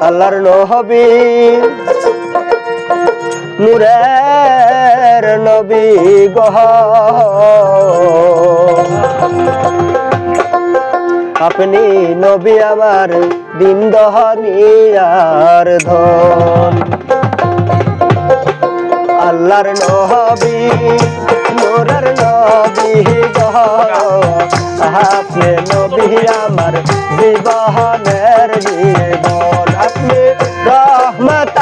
আল্লাহর নবী মুরের নবী গহ। আপনি নবী আমার দিন দহনিয়ার ধন। আল্লাহর নবী নূরের নবী আপনি নবী আমার জীবনের জীবন। আপনি রহমত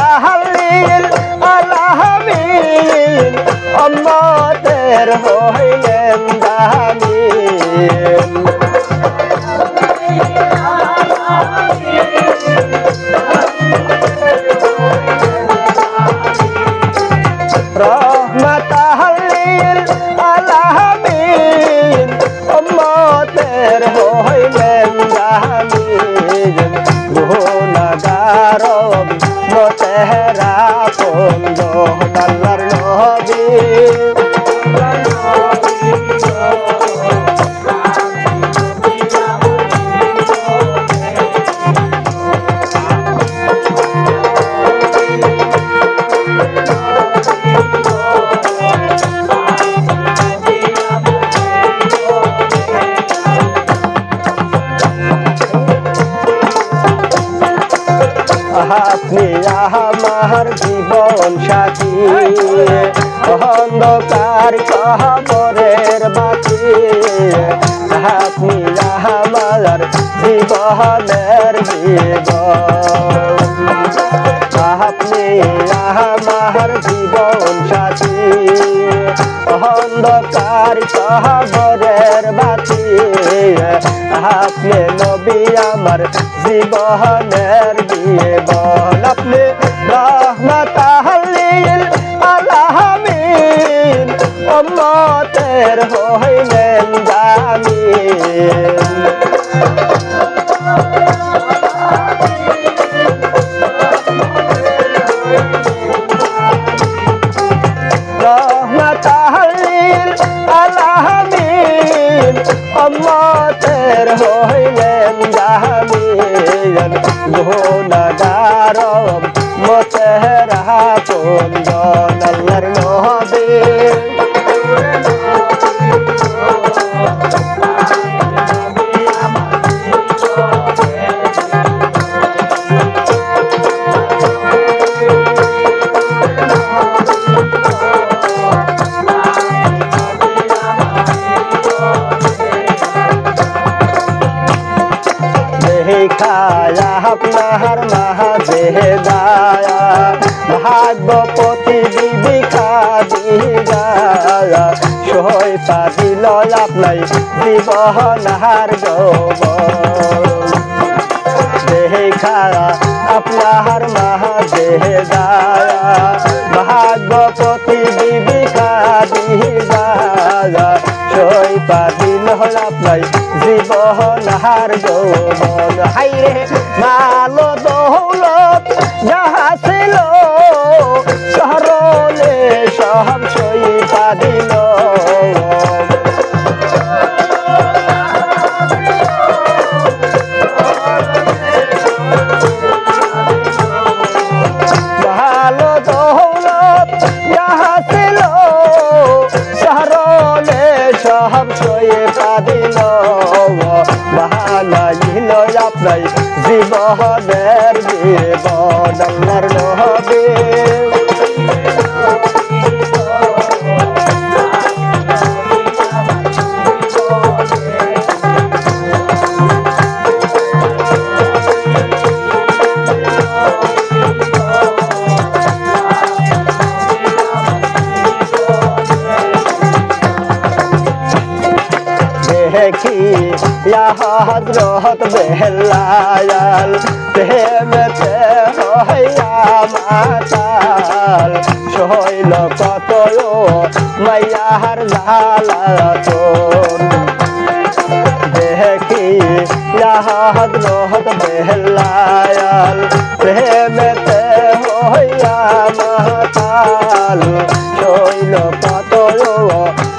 আমার জীবন সাথী। অন্ধকার কবরের বাতি। আপনি আমার জীবনের জীবন আপনি আমার জীবন সাথী। অন্ধকার কবরের বাতি। আপনি নবী আমার জীবনের জীবন মতেরা কুন্দন দিগায়া সই পাদিল আপনাই জীবনার যৌবন। দেখায়া আপনার মাহাজে দায়া ভাগ্যপতি বিবিকা দিগায়া সই পাদিল আপনাই জীবনার যৌবন। হাইরে, মালো দৌলত যাহা ছিল শহরলে সব পাদিল ভালো দৌলত যাহা ছিল শহরলে সব সয়ে পাদিল। বাহানাইল আপনাই জীবনের জীবন আল্লাহর ইয়া হজরত বেহলায়াল প্রেমেতে হইয়া মাতাল। সহইল কত মাইয়ার জালাতন। দেখি ইয়া হজরত বেহলায়াল প্রেমেতে হইয়া মাতাল। সইল কত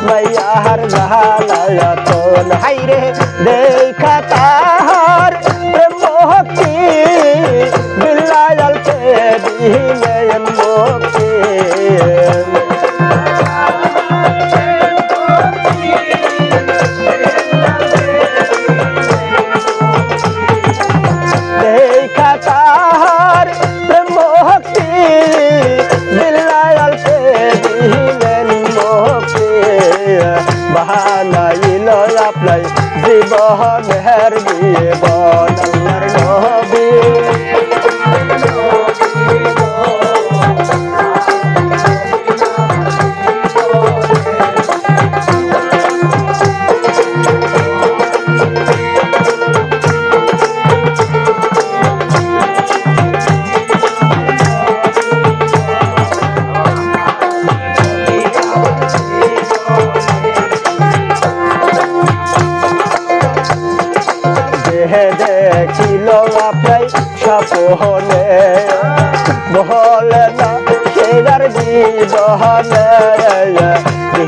মাইয়ার জালাতন। মন হাইরে দেখা তাহার প্রেম ভক্তি বিলায়ালতে দিলেন মুক্তি দেখা তাহার প্রেম ভক্তি বিলায়ালতে দিলেন মুক্তি বাহানায় সাপ্লাই জীবন হের দিয়ে বল আল্লাহর নবী। হে দেখিল না প্রায় সাপহনে। বলে না সেরার জীবনে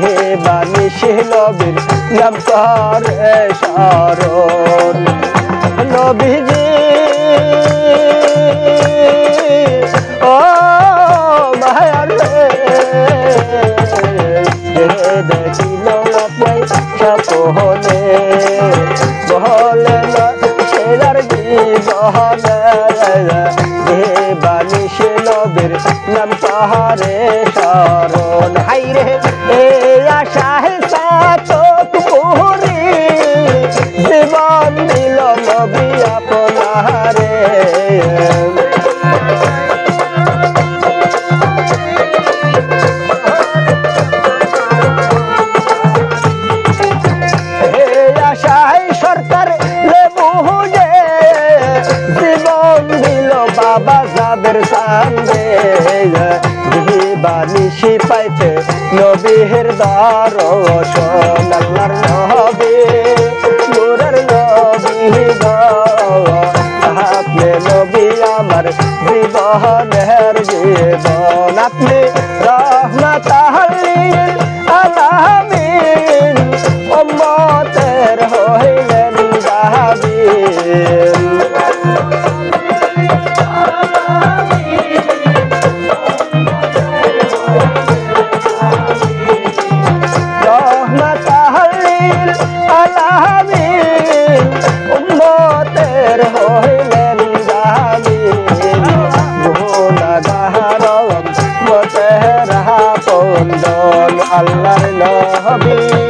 হে বানিশি নবীর নাম তার সারণ। নবীজ বাণী শিলবীর নাম পাহাড়ে শরণ। হাই রে বানিশি পাইতে নবীর দর্শন আল্লাহর নবী, নূরের নবী আপনি নবী আমার জীবনের জীবন আপনি রহমত নবী